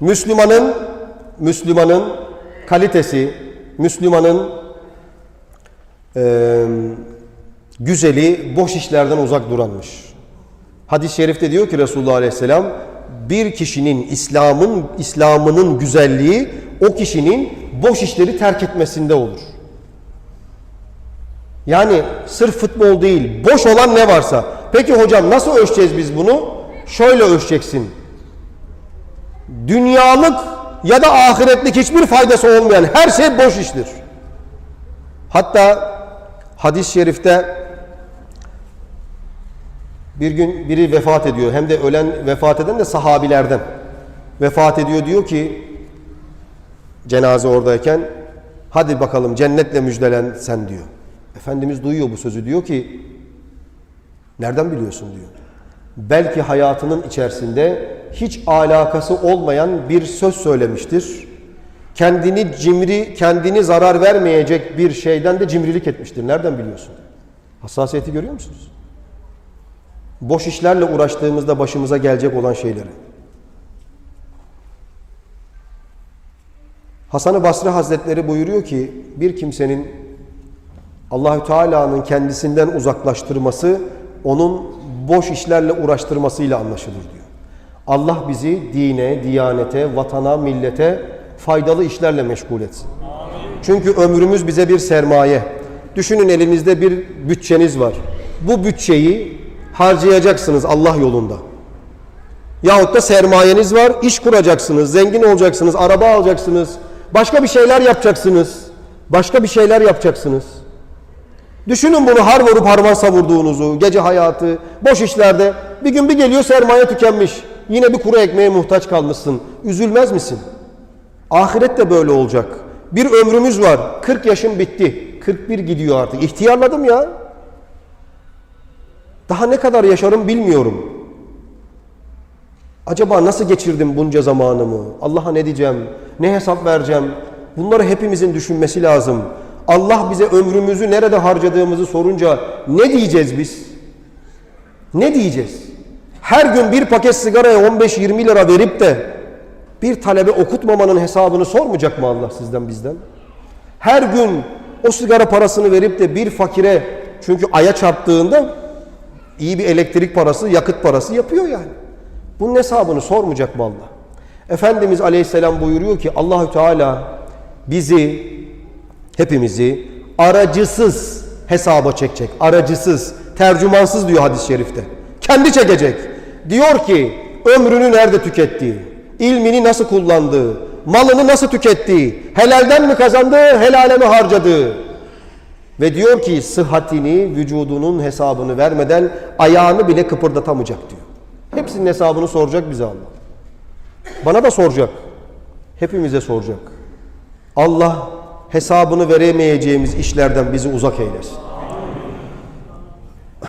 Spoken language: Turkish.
Müslümanın Müslümanın kalitesi, Müslümanın eee, güzeli boş işlerden uzak duranmış. Hadis-i şerifte diyor ki Resulullah Aleyhisselam bir kişinin İslam'ın İslam'ının güzelliği o kişinin boş işleri terk etmesinde olur. Yani sırf futbol değil, boş olan ne varsa. Peki hocam nasıl ölçeceğiz biz bunu? Şöyle ölçeceksin. Dünyalık ya da ahiretlik hiçbir faydası olmayan her şey boş iştir. Hatta hadis-i şerifte bir gün biri vefat ediyor. Hem de ölen vefat eden de sahabilerden. Vefat ediyor diyor ki cenaze oradayken hadi bakalım cennetle müjdelen sen diyor. Efendimiz duyuyor bu sözü diyor ki nereden biliyorsun diyor. Belki hayatının içerisinde hiç alakası olmayan bir söz söylemiştir. Kendini cimri, kendini zarar vermeyecek bir şeyden de cimrilik etmiştir. Nereden biliyorsun? Hassasiyeti görüyor musunuz? Boş işlerle uğraştığımızda başımıza gelecek olan şeyleri. Hasan-ı Basri Hazretleri buyuruyor ki bir kimsenin Allahü Teala'nın kendisinden uzaklaştırması onun boş işlerle uğraştırmasıyla anlaşılır diyor. Allah bizi dine, diyanete, vatana, millete faydalı işlerle meşgul etsin. Çünkü ömrümüz bize bir sermaye. Düşünün elinizde bir bütçeniz var. Bu bütçeyi harcayacaksınız Allah yolunda. Yahut da sermayeniz var, iş kuracaksınız, zengin olacaksınız, araba alacaksınız, başka bir şeyler yapacaksınız. Başka bir şeyler yapacaksınız. Düşünün bunu har vurup harman savurduğunuzu, gece hayatı, boş işlerde. Bir gün bir geliyor sermaye tükenmiş. Yine bir kuru ekmeğe muhtaç kalmışsın. Üzülmez misin? Ahiret de böyle olacak. Bir ömrümüz var. 40 yaşım bitti. 41 gidiyor artık. İhtiyarladım ya. Daha ne kadar yaşarım bilmiyorum. Acaba nasıl geçirdim bunca zamanımı? Allah'a ne diyeceğim? Ne hesap vereceğim? Bunları hepimizin düşünmesi lazım. Allah bize ömrümüzü nerede harcadığımızı sorunca ne diyeceğiz biz? Ne diyeceğiz? Her gün bir paket sigaraya 15-20 lira verip de bir talebe okutmamanın hesabını sormayacak mı Allah sizden bizden? Her gün o sigara parasını verip de bir fakire çünkü aya çarptığında iyi bir elektrik parası, yakıt parası yapıyor yani. Bunun hesabını sormayacak mı Allah? Efendimiz Aleyhisselam buyuruyor ki Allahü Teala bizi hepimizi aracısız hesaba çekecek. Aracısız, tercümansız diyor hadis-i şerifte. Kendi çekecek. Diyor ki ömrünü nerede tükettiği, ilmini nasıl kullandığı, malını nasıl tükettiği, helalden mi kazandığı, helale mi harcadığı. Ve diyor ki sıhhatini, vücudunun hesabını vermeden ayağını bile kıpırdatamayacak diyor. Hepsinin hesabını soracak bize Allah. Bana da soracak. Hepimize soracak. Allah hesabını veremeyeceğimiz işlerden bizi uzak eylesin.